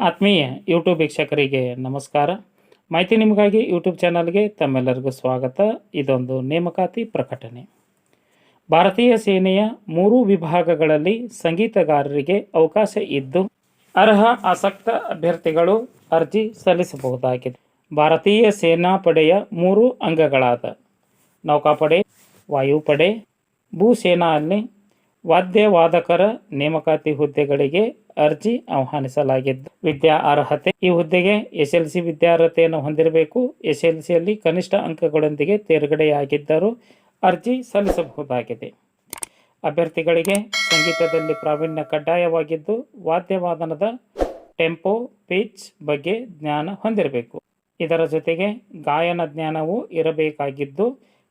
ಆತ್ಮೀಯ ಯೂಟ್ಯೂಬ್ ವೀಕ್ಷಕರಿಗೆ ನಮಸ್ಕಾರ. ಮಾಹಿತಿ ನಿಮಗಾಗಿ ಯೂಟ್ಯೂಬ್ ಚಾನಲ್ಗೆ ತಮ್ಮೆಲ್ಲರಿಗೂ ಸ್ವಾಗತ. ಇದೊಂದು ನೇಮಕಾತಿ ಪ್ರಕಟಣೆ. ಭಾರತೀಯ ಸೇನೆಯ ಮೂರು ವಿಭಾಗಗಳಲ್ಲಿ ಸಂಗೀತಗಾರರಿಗೆ ಅವಕಾಶ ಇದ್ದು, ಅರ್ಹ ಆಸಕ್ತ ಅಭ್ಯರ್ಥಿಗಳು ಅರ್ಜಿ ಸಲ್ಲಿಸಬಹುದಾಗಿದೆ. ಭಾರತೀಯ ಸೇನಾಪಡೆಯ ಮೂರು ಅಂಗಗಳಾದ ನೌಕಾಪಡೆ, ವಾಯುಪಡೆ ಭೂಸೇನೆಯಲ್ಲಿ ವಾದ್ಯವಾದಕರ ನೇಮಕಾತಿ ಹುದ್ದೆಗಳಿಗೆ ಅರ್ಜಿ ಆಹ್ವಾನಿಸಲಾಗಿದ್ದು. ವಿದ್ಯಾ ಅರ್ಹತೆ. ಈ ಹುದ್ದೆಗೆ ಎಸ್ ಎಲ್ ಸಿ ವಿದ್ಯಾರ್ಹತೆಯನ್ನು ಹೊಂದಿರಬೇಕು. ಎಸ್ ಎಲ್ ಸಿಯಲ್ಲಿ ಕನಿಷ್ಠ ಅಂಕಗಳೊಂದಿಗೆ ತೇರ್ಗಡೆಯಾಗಿದ್ದರೂ ಅರ್ಜಿ ಸಲ್ಲಿಸಬಹುದಾಗಿದೆ. ಅಭ್ಯರ್ಥಿಗಳಿಗೆ ಸಂಗೀತದಲ್ಲಿ ಪ್ರಾವೀಣ್ಯ ಕಡ್ಡಾಯವಾಗಿದ್ದು ವಾದ್ಯವಾದನದ ಟೆಂಪೋ, ಪಿಚ್ ಬಗ್ಗೆ ಜ್ಞಾನ ಹೊಂದಿರಬೇಕು. ಇದರ ಜೊತೆಗೆ ಗಾಯನ ಜ್ಞಾನವೂ ಇರಬೇಕಾಗಿದ್ದು,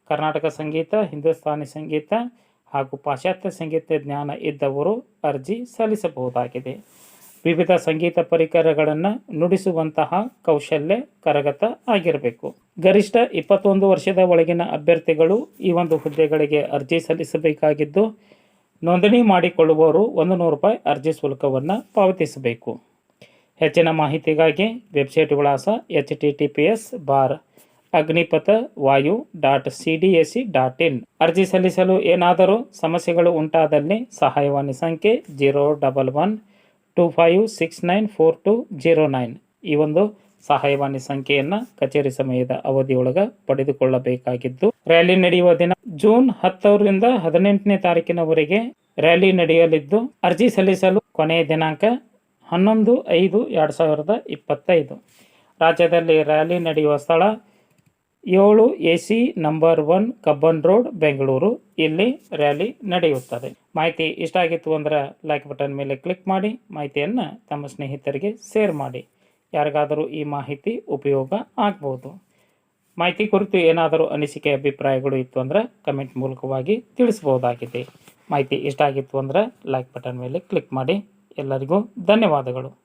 ಕರ್ನಾಟಕ ಸಂಗೀತ, ಹಿಂದೂಸ್ತಾನಿ ಸಂಗೀತ ಹಾಗೂ ಪಾಶ್ಚಾತ್ಯ ಸಂಗೀತ ಜ್ಞಾನ ಇದ್ದವರು ಅರ್ಜಿ ಸಲ್ಲಿಸಬಹುದಾಗಿದೆ. ವಿವಿಧ ಸಂಗೀತ ಪರಿಕರಗಳನ್ನು ನುಡಿಸುವಂತಹ ಕೌಶಲ್ಯ ಕರಗತ ಆಗಿರಬೇಕು. ಗರಿಷ್ಠ ಇಪ್ಪತ್ತೊಂದು ವರ್ಷದ ಒಳಗಿನ ಅಭ್ಯರ್ಥಿಗಳು ಈ ಒಂದು ಹುದ್ದೆಗಳಿಗೆ ಅರ್ಜಿ ಸಲ್ಲಿಸಬೇಕಾಗಿದ್ದು, ನೋಂದಣಿ ಮಾಡಿಕೊಳ್ಳುವವರು ಒಂದು ನೂರು ರೂಪಾಯಿ ಅರ್ಜಿ ಶುಲ್ಕವನ್ನು ಪಾವತಿಸಬೇಕು. ಹೆಚ್ಚಿನ ಮಾಹಿತಿಗಾಗಿ ವೆಬ್ಸೈಟ್ ವಿಳಾಸ H T T P S bar Agnipath, Vayu dot C D S C dot in. ಅರ್ಜಿ ಸಲ್ಲಿಸಲು ಏನಾದರೂ ಸಮಸ್ಯೆಗಳು ಉಂಟಾದಲ್ಲಿ ಸಹಾಯವಾಣಿ ಸಂಖ್ಯೆ zero double one two five six nine four two zero nine. ಈ ಒಂದು ಸಹಾಯವಾಣಿ ಸಂಖ್ಯೆಯನ್ನು ಕಚೇರಿ ಸಮಯದ ಅವಧಿಯೊಳಗೆ ಪಡೆದುಕೊಳ್ಳಬೇಕಾಗಿದ್ದು, ರ್ಯಾಲಿ ನಡೆಯುವ ದಿನ ಜೂನ್ ಹತ್ತರಿಂದ ಹದಿನೆಂಟನೇ ತಾರೀಕಿನವರೆಗೆ ರ್ಯಾಲಿ ನಡೆಯಲಿದ್ದು, ಅರ್ಜಿ ಸಲ್ಲಿಸಲು ಕೊನೆಯ ದಿನಾಂಕ ಹನ್ನೊಂದು ಐದು ಎರಡು ಸಾವಿರದ ಇಪ್ಪತ್ತೈದು. ರಾಜ್ಯದಲ್ಲಿ ರ್ಯಾಲಿ ನಡೆಯುವ ಸ್ಥಳ ಏಳು A C number one Cubbon road, Bengaluru. ಇಲ್ಲಿ ರ್ಯಾಲಿ ನಡೆಯುತ್ತದೆ. ಮಾಹಿತಿ ಇಷ್ಟ ಆಗಿತ್ತು ಅಂದ್ರೆ ಲೈಕ್ ಬಟನ್ ಮೇಲೆ ಕ್ಲಿಕ್ ಮಾಡಿ. ಮಾಹಿತಿಯನ್ನು ತಮ್ಮ ಸ್ನೇಹಿತರಿಗೆ ಶೇರ್ ಮಾಡಿ. ಯಾರಿಗಾದರೂ ಈ ಮಾಹಿತಿ ಉಪಯೋಗ ಆಗ್ಬೋದು. ಮಾಹಿತಿ ಕುರಿತು ಏನಾದರೂ ಅನಿಸಿಕೆ, ಅಭಿಪ್ರಾಯಗಳು ಇತ್ತು ಅಂದ್ರೆ ಕಮೆಂಟ್ ಮೂಲಕವಾಗಿ ತಿಳಿಸ್ಬೋದಾಗಿದೆ ಮಾಹಿತಿ ಇಷ್ಟ ಆಗಿತ್ತು ಅಂದ್ರೆ ಲೈಕ್ ಬಟನ್ ಮೇಲೆ ಕ್ಲಿಕ್ ಮಾಡಿ. ಎಲ್ಲರಿಗೂ ಧನ್ಯವಾದಗಳು.